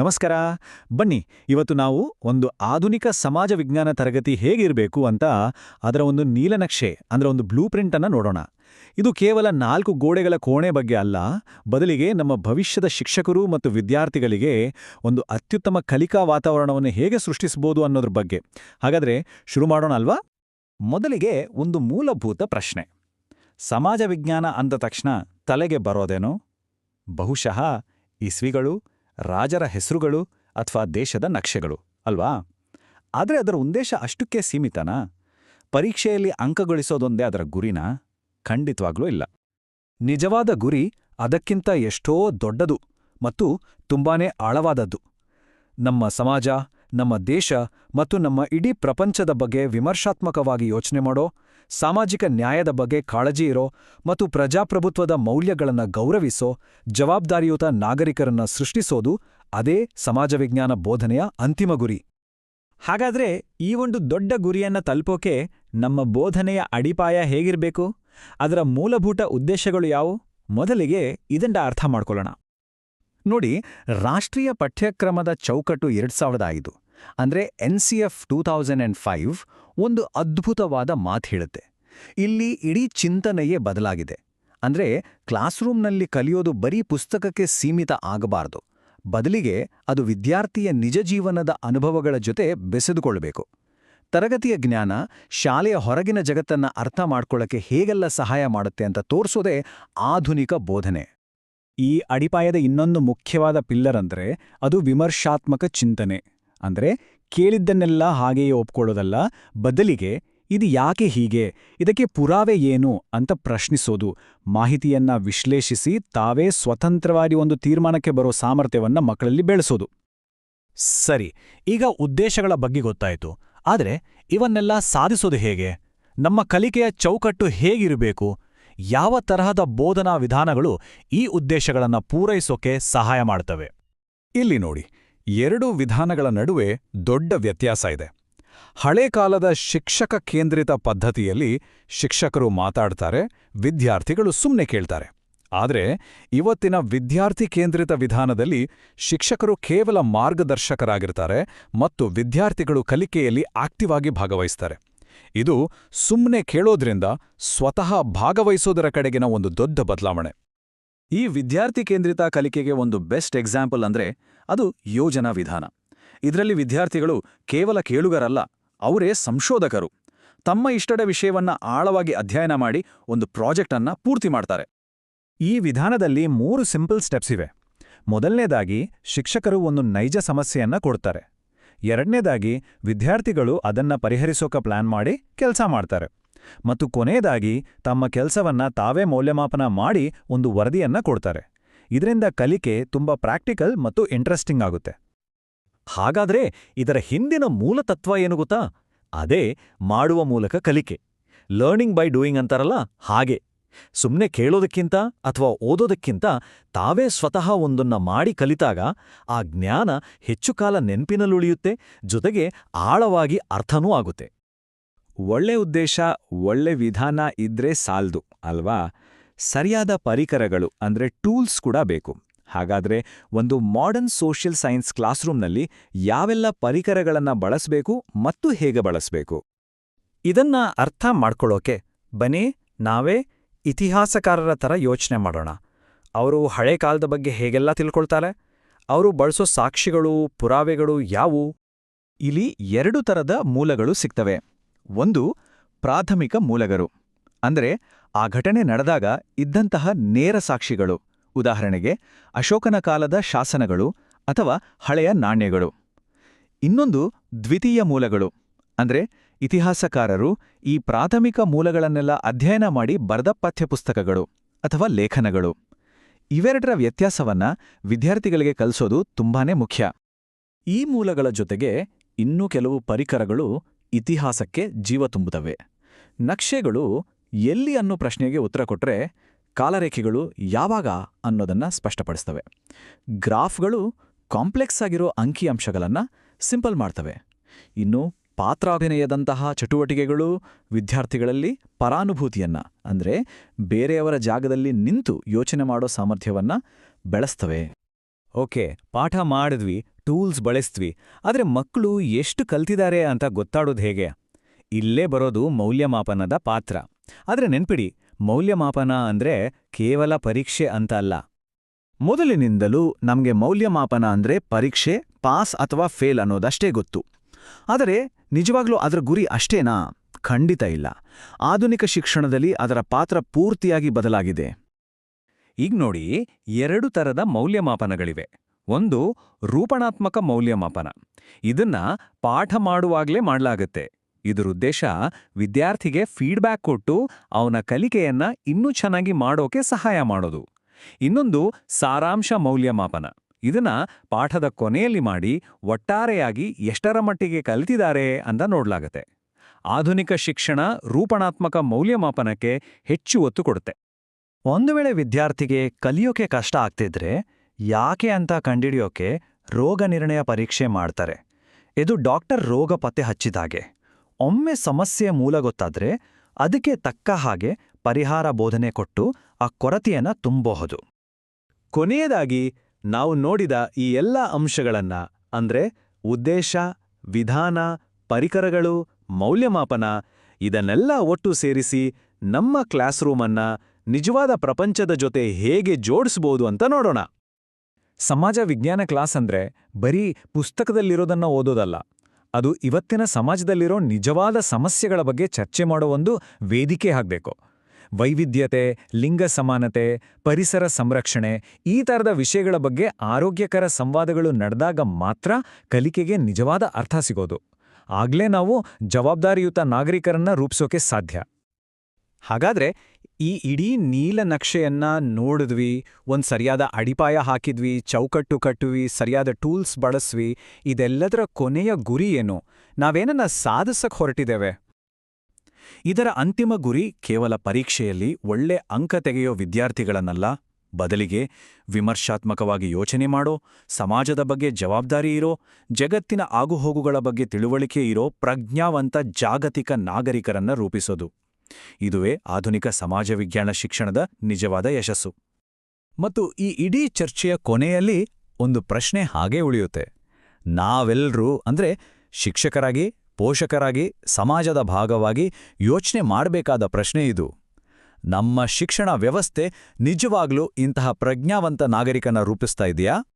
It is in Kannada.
ನಮಸ್ಕಾರ. ಬನ್ನಿ, ಇವತ್ತು ನಾವು ಒಂದು ಆಧುನಿಕ ಸಮಾಜ ವಿಜ್ಞಾನ ತರಗತಿ ಹೇಗಿರಬೇಕು ಅಂತ ಅದರ ಒಂದು ನೀಲನಕ್ಷೆ ಅಂದರೆ ಒಂದು ಬ್ಲೂ ಪ್ರಿಂಟನ್ನು ನೋಡೋಣ. ಇದು ಕೇವಲ ನಾಲ್ಕು ಗೋಡೆಗಳ ಕೋಣೆ ಬಗ್ಗೆ ಅಲ್ಲ, ಬದಲಿಗೆ ನಮ್ಮ ಭವಿಷ್ಯದ ಶಿಕ್ಷಕರು ಮತ್ತು ವಿದ್ಯಾರ್ಥಿಗಳಿಗೆ ಒಂದು ಅತ್ಯುತ್ತಮ ಕಲಿಕಾ ವಾತಾವರಣವನ್ನು ಹೇಗೆ ಸೃಷ್ಟಿಸಬಹುದು ಅನ್ನೋದ್ರ ಬಗ್ಗೆ. ಹಾಗಾದ್ರೆ ಶುರು ಮಾಡೋಣ ಅಲ್ವಾ? ಮೊದಲಿಗೆ ಒಂದು ಮೂಲಭೂತ ಪ್ರಶ್ನೆ. ಸಮಾಜ ವಿಜ್ಞಾನ ಅಂದ ತಕ್ಷಣ ತಲೆಗೆ ಬರೋದೇನೋ? ಬಹುಶಃ ಇಸ್ವಿಗಳು ರಾಜರ ಹೆಸರುಗಳು ಅಥವಾ ದೇಶದ ನಕ್ಷೆಗಳು, ಅಲ್ವಾ? ಆದರೆ ಅದರ ಉದ್ದೇಶ ಅಷ್ಟಕ್ಕೆ ಸೀಮಿತನಾ? ಪರೀಕ್ಷೆಯಲ್ಲಿ ಅಂಕಗೊಳಿಸೋದೊಂದೇ ಅದರ ಗುರಿನಾ? ಖಂಡಿತವಾಗ್ಲೂ ಇಲ್ಲ. ನಿಜವಾದ ಗುರಿ ಅದಕ್ಕಿಂತ ಎಷ್ಟೋ ದೊಡ್ಡದು ಮತ್ತು ತುಂಬಾನೇ ಆಳವಾದದ್ದು. ನಮ್ಮ ಸಮಾಜ, ನಮ್ಮ ದೇಶ ಮತ್ತು ನಮ್ಮ ಇಡೀ ಪ್ರಪಂಚದ ಬಗ್ಗೆ ವಿಮರ್ಶಾತ್ಮಕವಾಗಿ ಯೋಚನೆ ಮಾಡೋ, ಸಾಮಾಜಿಕ ನ್ಯಾಯದ ಬಗ್ಗೆ ಕಾಳಜಿ ಇರೋ ಮತ್ತು ಪ್ರಜಾಪ್ರಭುತ್ವದ ಮೌಲ್ಯಗಳನ್ನು ಗೌರವಿಸೋ, ಜವಾಬ್ದಾರಿಯುತ ನಾಗರಿಕರನ್ನ ಸೃಷ್ಟಿಸೋದು ಅದೇ ಸಮಾಜ ವಿಜ್ಞಾನ ಬೋಧನೆಯ ಅಂತಿಮ ಗುರಿ. ಹಾಗಾದ್ರೆ ಈ ಒಂದು ದೊಡ್ಡ ಗುರಿಯನ್ನ ತಲುಪೋಕೆ ನಮ್ಮ ಬೋಧನೆಯ ಅಡಿಪಾಯ ಹೇಗಿರಬೇಕು? ಅದರ ಮೂಲಭೂತ ಉದ್ದೇಶಗಳು ಯಾವು ಮೊದಲಿಗೆ ಇದನ್ನ ಅರ್ಥ ಮಾಡ್ಕೊಳ್ಳೋಣ. ನೋಡಿ, ರಾಷ್ಟ್ರೀಯ ಪಠ್ಯಕ್ರಮದ ಚೌಕಟ್ಟು ಎರಡು ಸಾವಿರದ ಐದು. ಅಂದ್ರೆ N C F two thousand and five ಒಂದು ಅದ್ಭುತವಾದ ಮಾತು ಹೇಳುತ್ತೆ. ಇಲ್ಲಿ ಇಡೀ ಚಿಂತನೆಯೇ ಬದಲಾಗಿದೆ. ಅಂದ್ರೆ ಕ್ಲಾಸ್ರೂಮ್ನಲ್ಲಿ ಕಲಿಯೋದು ಬರೀ ಪುಸ್ತಕಕ್ಕೆ ಸೀಮಿತ ಆಗಬಾರದು. ಬದಲಿಗೆ ಅದು ವಿದ್ಯಾರ್ಥಿಯ ನಿಜ ಜೀವನದ ಅನುಭವಗಳ ಜೊತೆ ಬೆಸೆದುಕೊಳ್ಬೇಕು. ತರಗತಿಯ ಜ್ಞಾನ ಶಾಲೆಯ ಹೊರಗಿನ ಜಗತ್ತನ್ನ ಅರ್ಥ ಮಾಡ್ಕೊಳ್ಳಕ್ಕೆ ಹೇಗೆಲ್ಲ ಸಹಾಯ ಮಾಡುತ್ತೆ ಅಂತ ತೋರಿಸೋದೇ ಆಧುನಿಕ ಬೋಧನೆ. ಈ ಅಡಿಪಾಯದ ಇನ್ನೊಂದು ಮುಖ್ಯವಾದ ಪಿಲ್ಲರ್ ಅಂದರೆ ಅದು ವಿಮರ್ಶಾತ್ಮಕ ಚಿಂತನೆ. ಅಂದ್ರೆ ಕೇಳಿದ್ದನ್ನೆಲ್ಲ ಹಾಗೆಯೇ ಒಪ್ಕೊಳ್ಳೋದಲ್ಲ, ಬದಲಿಗೆ ಇದು ಯಾಕೆ ಹೀಗೆ, ಇದಕ್ಕೆ ಪುರಾವೆ ಏನು ಅಂತ ಪ್ರಶ್ನಿಸೋದು, ಮಾಹಿತಿಯನ್ನ ವಿಶ್ಲೇಷಿಸಿ ತಾವೇ ಸ್ವತಂತ್ರವಾಗಿ ಒಂದು ತೀರ್ಮಾನಕ್ಕೆ ಬರೋ ಸಾಮರ್ಥ್ಯವನ್ನ ಮಕ್ಕಳಲ್ಲಿ ಬೆಳೆಸೋದು. ಸರಿ, ಈಗ ಉದ್ದೇಶಗಳ ಬಗ್ಗೆ ಗೊತ್ತಾಯಿತು, ಆದರೆ ಇವನ್ನೆಲ್ಲ ಸಾಧಿಸೋದು ಹೇಗೆ? ನಮ್ಮ ಕಲಿಕೆಯ ಚೌಕಟ್ಟು ಹೇಗಿರಬೇಕು? ಯಾವ ತರಹದ ಬೋಧನಾ ವಿಧಾನಗಳು ಈ ಉದ್ದೇಶಗಳನ್ನು ಪೂರೈಸೋಕೆ ಸಹಾಯ ಮಾಡ್ತವೆ? ಇಲ್ಲಿ ನೋಡಿ ಎರಡು ವಿಧಾನಗಳ ನಡುವೆ ದೊಡ್ಡ ವ್ಯತ್ಯಾಸ ಇದೆ. ಹಳೆ ಕಾಲದ ಶಿಕ್ಷಕ ಕೇಂದ್ರಿತ ಪದ್ಧತಿಯಲ್ಲಿ ಶಿಕ್ಷಕರು ಮಾತಾಡ್ತಾರೆ, ವಿದ್ಯಾರ್ಥಿಗಳು ಸುಮ್ಮನೆ ಕೇಳ್ತಾರೆ. ಆದರೆ ಇವತ್ತಿನ ವಿದ್ಯಾರ್ಥಿ ಕೇಂದ್ರಿತ ವಿಧಾನದಲ್ಲಿ ಶಿಕ್ಷಕರು ಕೇವಲ ಮಾರ್ಗದರ್ಶಕರಾಗಿರ್ತಾರೆ ಮತ್ತು ವಿದ್ಯಾರ್ಥಿಗಳು ಕಲಿಕೆಯಲ್ಲಿ ಆಕ್ಟಿವ್ ಆಗಿ ಭಾಗವಹಿಸ್ತಾರೆ. ಇದು ಸುಮ್ಮನೆ ಕೇಳೋದ್ರಿಂದ ಸ್ವತಃ ಭಾಗವಹಿಸೋದರ ಕಡೆಗಿನ ಒಂದು ದೊಡ್ಡ ಬದಲಾವಣೆ. ಈ ವಿದ್ಯಾರ್ಥಿ ಕೇಂದ್ರಿತ ಕಲಿಕೆಗೆ ಒಂದು ಬೆಸ್ಟ್ ಎಕ್ಸಾಂಪಲ್ ಅಂದ್ರೆ ಅದು ಯೋಜನಾ ವಿಧಾನ. ಇದರಲ್ಲಿ ವಿದ್ಯಾರ್ಥಿಗಳು ಕೇವಲ ಕೇಳುಗರಲ್ಲ, ಅವರೇ ಸಂಶೋಧಕರು. ತಮ್ಮ ಇಷ್ಟದ ವಿಷಯವನ್ನ ಆಳವಾಗಿ ಅಧ್ಯಯನ ಮಾಡಿ ಒಂದು ಪ್ರಾಜೆಕ್ಟ್ ಅನ್ನ ಪೂರ್ತಿ ಮಾಡ್ತಾರೆ. ಈ ವಿಧಾನದಲ್ಲಿ ಮೂರು ಸಿಂಪಲ್ ಸ್ಟೆಪ್ಸ್ ಇವೆ. ಮೊದಲನೇದಾಗಿ, ಶಿಕ್ಷಕರು ಒಂದು ನೈಜ ಸಮಸ್ಯೆಯನ್ನ ಕೊಡ್ತಾರೆ. ಎರಡನೇದಾಗಿ, ವಿದ್ಯಾರ್ಥಿಗಳು ಅದನ್ನ ಪರಿಹರಿಸೋಕ ಪ್ಲಾನ್ ಮಾಡಿ ಕೆಲಸ ಮಾಡ್ತಾರೆ. ಮತ್ತು ಕೊನೆಯದಾಗಿ ತಮ್ಮ ಕೆಲಸವನ್ನ ತಾವೇ ಮೌಲ್ಯಮಾಪನ ಮಾಡಿ ಒಂದು ವರದಿಯನ್ನ ಕೊಡ್ತಾರೆ. ಇದರಿಂದ ಕಲಿಕೆ ತುಂಬಾ ಪ್ರಾಕ್ಟಿಕಲ್ ಮತ್ತು ಇಂಟ್ರೆಸ್ಟಿಂಗ್ ಆಗುತ್ತೆ. ಹಾಗಾದ್ರೆ ಇದರ ಹಿಂದಿನ ಮೂಲ ತತ್ವ ಏನು ಗೊತ್ತಾ? ಅದೇ ಮಾಡುವ ಮೂಲಕ ಕಲಿಕೆ. ಲರ್ನಿಂಗ್ ಬೈ ಡೂಯಿಂಗ್ ಅಂತಾರಲ್ಲ ಹಾಗೆ. ಸುಮ್ಮನೆ ಕೇಳೋದಕ್ಕಿಂತ ಅಥವಾ ಓದೋದಕ್ಕಿಂತ ತಾವೇ ಸ್ವತಃ ಒಂದನ್ನ ಮಾಡಿ ಕಲಿತಾಗ ಆ ಜ್ಞಾನ ಹೆಚ್ಚು ಕಾಲ ನೆನ್ಪಿನಲ್ಲುಳಿಯುತ್ತೆ, ಜೊತೆಗೆ ಆಳವಾಗಿ ಅರ್ಥನೂ ಆಗುತ್ತೆ. ಒಳ್ಳೆ ಉದ್ದೇಶ, ಒಳ್ಳೆ ವಿಧಾನ ಇದ್ರೆ ಸಾಲ್ದು, ಅಲ್ವಾ? ಸರಿಯಾದ ಪರಿಕರಗಳು ಅಂದ್ರೆ ಟೂಲ್ಸ್ ಕೂಡ ಬೇಕು. ಹಾಗಾದ್ರೆ ಒಂದು ಮಾಡರ್ನ್ ಸೋಷಿಯಲ್ ಸೈನ್ಸ್ ಕ್ಲಾಸ್ರೂಮ್ನಲ್ಲಿ ಯಾವೆಲ್ಲ ಪರಿಕರಗಳನ್ನು ಬಳಸಬೇಕು ಮತ್ತು ಹೇಗೆ ಬಳಸಬೇಕು? ಇದನ್ನ ಅರ್ಥ ಮಾಡ್ಕೊಳ್ಳೋಕೆ ಬನ್ನಿ, ನಾವೇ ಇತಿಹಾಸಕಾರರ ಥರ ಯೋಚನೆ ಮಾಡೋಣ. ಅವರು ಹಳೆ ಕಾಲದ ಬಗ್ಗೆ ಹೇಗೆಲ್ಲ ತಿಳ್ಕೊಳ್ತಾರೆ? ಅವರು ಬಳಸೋ ಸಾಕ್ಷಿಗಳು, ಪುರಾವೆಗಳು ಯಾವುವು? ಇಲ್ಲಿ ಎರಡು ಥರದ ಮೂಲಗಳು ಸಿಗ್ತವೆ. ಒಂದು ಪ್ರಾಥಮಿಕ ಮೂಲಗಳು ಅಂದ್ರೆ ಆ ಘಟನೆ ನಡೆದಾಗ ಇದ್ದಂತಹ ನೇರ ಸಾಕ್ಷಿಗಳು. ಉದಾಹರಣೆಗೆ ಅಶೋಕನ ಕಾಲದ ಶಾಸನಗಳು ಅಥವಾ ಹಳೆಯ ನಾಣ್ಯಗಳು. ಇನ್ನೊಂದು ದ್ವಿತೀಯ ಮೂಲಗಳು. ಅಂದ್ರೆ ಇತಿಹಾಸಕಾರರು ಈ ಪ್ರಾಥಮಿಕ ಮೂಲಗಳನ್ನೆಲ್ಲ ಅಧ್ಯಯನ ಮಾಡಿ ಬರೆದ ಪಠ್ಯಪುಸ್ತಕಗಳು ಅಥವಾ ಲೇಖನಗಳು. ಇವೆರಡರ ವ್ಯತ್ಯಾಸವನ್ನ ವಿದ್ಯಾರ್ಥಿಗಳಿಗೆ ಕಲಿಸೋದು ತುಂಬಾನೇ ಮುಖ್ಯ. ಈ ಮೂಲಗಳ ಜೊತೆಗೆ ಇನ್ನೂ ಕೆಲವು ಪರಿಕರಗಳು ಇತಿಹಾಸಕ್ಕೆ ಜೀವ ತುಂಬುತ್ತವೆ. ನಕ್ಷೆಗಳು ಎಲ್ಲಿ ಅನ್ನೋ ಪ್ರಶ್ನೆಗೆ ಉತ್ತರ ಕೊಟ್ಟರೆ ಕಾಲರೇಖೆಗಳು ಯಾವಾಗ ಅನ್ನೋದನ್ನ ಸ್ಪಷ್ಟಪಡಿಸ್ತವೆ. ಗ್ರಾಫ್ಗಳು ಕಾಂಪ್ಲೆಕ್ಸ್ ಆಗಿರೋ ಅಂಕಿಅಂಶಗಳನ್ನು ಸಿಂಪಲ್ ಮಾಡ್ತವೆ. ಇನ್ನು ಪಾತ್ರಾಭಿನಯದಂತಹ ಚಟುವಟಿಕೆಗಳು ವಿದ್ಯಾರ್ಥಿಗಳಲ್ಲಿ ಪರಾನುಭೂತಿಯನ್ನ, ಅಂದ್ರೆ ಬೇರೆಯವರ ಜಾಗದಲ್ಲಿ ನಿಂತು ಯೋಚನೆ ಮಾಡೋ ಸಾಮರ್ಥ್ಯವನ್ನ ಬೆಳೆಸ್ತವೆ. ಓಕೆ, ಪಾಠ ಮಾಡಿದ್ವಿ. ಟೂಲ್ಸ್ ಬಳಸ್ತ್ವಿ ಆದರೆ ಮಕ್ಕಳು ಎಷ್ಟು ಕಲ್ತಿದ್ದಾರೆ ಅಂತ ಗೊತ್ತಾಡೋದು ಹೇಗೆ? ಇಲ್ಲೇ ಬರೋದು ಮೌಲ್ಯಮಾಪನದ ಪಾತ್ರ. ಆದರೆ ನೆನ್ಪಿಡಿ, ಮೌಲ್ಯಮಾಪನ ಅಂದ್ರೆ ಕೇವಲ ಪರೀಕ್ಷೆ ಅಂತ ಅಲ್ಲ. ಮೊದಲಿನಿಂದಲೂ ನಮಗೆ ಮೌಲ್ಯಮಾಪನ ಅಂದ್ರೆ ಪರೀಕ್ಷೆ, ಪಾಸ್ ಅಥವಾ ಫೇಲ್ ಅನ್ನೋದಷ್ಟೇ ಗೊತ್ತು. ಆದರೆ ನಿಜವಾಗ್ಲೂ ಅದರ ಗುರಿ ಅಷ್ಟೇನಾ? ಖಂಡಿತ ಇಲ್ಲ. ಆಧುನಿಕ ಶಿಕ್ಷಣದಲ್ಲಿ ಅದರ ಪಾತ್ರ ಪೂರ್ತಿಯಾಗಿ ಬದಲಾಗಿದೆ. ಈಗ ನೋಡಿ, ಎರಡು ತರದ ಮೌಲ್ಯಮಾಪನಗಳಿವೆ. ಒಂದು ರೂಪಣಾತ್ಮಕ ಮೌಲ್ಯಮಾಪನ. ಇದನ್ನ ಪಾಠ ಮಾಡುವಾಗಲೇ ಮಾಡಲಾಗುತ್ತೆ. ಇದರ ಉದ್ದೇಶ ವಿದ್ಯಾರ್ಥಿಗೆ ಫೀಡ್ಬ್ಯಾಕ್ ಕೊಟ್ಟು ಅವನ ಕಲಿಕೆಯನ್ನ ಇನ್ನೂ ಚೆನ್ನಾಗಿ ಮಾಡೋಕೆ ಸಹಾಯ ಮಾಡೋದು. ಇನ್ನೊಂದು ಸಾರಾಂಶ ಮೌಲ್ಯಮಾಪನ. ಇದನ್ನ ಪಾಠದ ಕೊನೆಯಲ್ಲಿ ಮಾಡಿ ಒಟ್ಟಾರೆಯಾಗಿ ಎಷ್ಟರ ಮಟ್ಟಿಗೆ ಕಲಿತಿದ್ದಾರೆ ಅಂತ ನೋಡ್ಲಾಗತ್ತೆ. ಆಧುನಿಕ ಶಿಕ್ಷಣ ರೂಪಣಾತ್ಮಕ ಮೌಲ್ಯಮಾಪನಕ್ಕೆ ಹೆಚ್ಚು ಒತ್ತು ಕೊಡುತ್ತೆ. ಒಂದು ವೇಳೆ ವಿದ್ಯಾರ್ಥಿಗೆ ಕಲಿಯೋಕೆ ಕಷ್ಟ ಆಗ್ತಿದ್ರೆ ಯಾಕೆ ಅಂತ ಕಂಡಿಡಿಯೋಕೆ ರೋಗ ನಿರ್ಣಯ ಪರೀಕ್ಷೆ ಮಾಡ್ತಾರೆ. ಇದು ಡಾಕ್ಟರ್ ರೋಗ ಪತ್ತೆ ಹಚ್ಚಿದಾಗೆ ಒಮ್ಮೆ ಸಮಸ್ಯೆ ಮೂಲ ಗೊತ್ತಾದ್ರೆ ಅದಕ್ಕೆ ತಕ್ಕ ಹಾಗೆ ಪರಿಹಾರ ಬೋಧನೆ ಕೊಟ್ಟು ಆ ಕೊರತೆಯನ್ನ ತುಂಬಬಹುದು. ಕೊನೆಯದಾಗಿ ನಾವು ನೋಡಿದ ಈ ಎಲ್ಲ ಅಂಶಗಳನ್ನ ಅಂದ್ರೆ ಉದ್ದೇಶ, ವಿಧಾನ, ಪರಿಕರಗಳು, ಮೌಲ್ಯಮಾಪನ ಇದನ್ನೆಲ್ಲ ಒಟ್ಟು ಸೇರಿಸಿ ನಮ್ಮ ಕ್ಲಾಸ್ ರೂಮನ್ನ ನಿಜವಾದ ಪ್ರಪಂಚದ ಜೊತೆ ಹೇಗೆ ಜೋಡಿಸ್ಬೋದು ಅಂತ ನೋಡೋಣ. ಸಮಾಜ ವಿಜ್ಞಾನ ಕ್ಲಾಸ್ ಅಂದ್ರೆ ಬರೀ ಪುಸ್ತಕದಲ್ಲಿರೋದನ್ನ ಓದೋದಲ್ಲ. ಅದು ಇವತ್ತಿನ ಸಮಾಜದಲ್ಲಿರೋ ನಿಜವಾದ ಸಮಸ್ಯೆಗಳ ಬಗ್ಗೆ ಚರ್ಚೆ ಮಾಡೋ ಒಂದು ವೇದಿಕೆ ಆಗಬೇಕು. ವೈವಿಧ್ಯತೆ, ಲಿಂಗ ಸಮಾನತೆ, ಪರಿಸರ ಸಂರಕ್ಷಣೆ ಈ ಥರದ ವಿಷಯಗಳ ಬಗ್ಗೆ ಆರೋಗ್ಯಕರ ಸಂವಾದಗಳು ನಡೆದಾಗ ಮಾತ್ರ ಕಲಿಕೆಗೆ ನಿಜವಾದ ಅರ್ಥ ಸಿಗೋದು. ಆಗ್ಲೇ ನಾವು ಜವಾಬ್ದಾರಿಯುತ ನಾಗರಿಕರನ್ನ ರೂಪಿಸೋಕೆ ಸಾಧ್ಯ. ಹಾಗಾದ್ರೆ ಈ ಇಡೀ ನೀಲನಕ್ಷೆಯನ್ನ ನೋಡಿದ್ವಿ, ಒಂದ್ ಸರಿಯಾದ ಅಡಿಪಾಯ ಹಾಕಿದ್ವಿ, ಚೌಕಟ್ಟು ಕಟ್ಟುವಿ, ಸರಿಯಾದ ಟೂಲ್ಸ್ ಬಳಸ್ವಿ, ಇದೆಲ್ಲದರ ಕೊನೆಯ ಗುರಿ ಏನು? ನಾವೇನನ್ನ ಸಾಧಿಸಕ್ಕೆ ಹೊರಟಿದ್ದೇವೆ? ಇದರ ಅಂತಿಮ ಗುರಿ ಕೇವಲ ಪರೀಕ್ಷೆಯಲ್ಲಿ ಒಳ್ಳೆ ಅಂಕ ತೆಗೆಯೋ ವಿದ್ಯಾರ್ಥಿಗಳನ್ನಲ್ಲ, ಬದಲಿಗೆ ವಿಮರ್ಶಾತ್ಮಕವಾಗಿ ಯೋಚನೆ ಮಾಡೋ, ಸಮಾಜದ ಬಗ್ಗೆ ಜವಾಬ್ದಾರಿ ಇರೋ, ಜಗತ್ತಿನ ಆಗುಹೋಗುಗಳ ಬಗ್ಗೆ ತಿಳುವಳಿಕೆ ಇರೋ ಪ್ರಜ್ಞಾವಂತ ಜಾಗತಿಕ ನಾಗರಿಕರನ್ನ ರೂಪಿಸೋದು. ಇದುವೇ ಆಧುನಿಕ ಸಮಾಜ ವಿಜ್ಞಾನ ಶಿಕ್ಷಣದ ನಿಜವಾದ ಯಶಸ್ಸು. ಮತ್ತು ಈ ಇಡೀ ಚರ್ಚೆಯ ಕೊನೆಯಲ್ಲಿ ಒಂದು ಪ್ರಶ್ನೆ ಹಾಗೇ ಉಳಿಯುತ್ತೆ. ನಾವೆಲ್ಲರೂ ಅಂದ್ರೆ ಶಿಕ್ಷಕರಾಗಿ, ಪೋಷಕರಾಗಿ, ಸಮಾಜದ ಭಾಗವಾಗಿ ಯೋಚನೆ ಮಾಡಬೇಕಾದ ಪ್ರಶ್ನೆ ಇದು. ನಮ್ಮ ಶಿಕ್ಷಣ ವ್ಯವಸ್ಥೆ ನಿಜವಾಗ್ಲೂ ಇಂತಹ ಪ್ರಜ್ಞಾವಂತ ನಾಗರಿಕನ ರೂಪಿಸ್ತಾ ಇದೆಯಾ?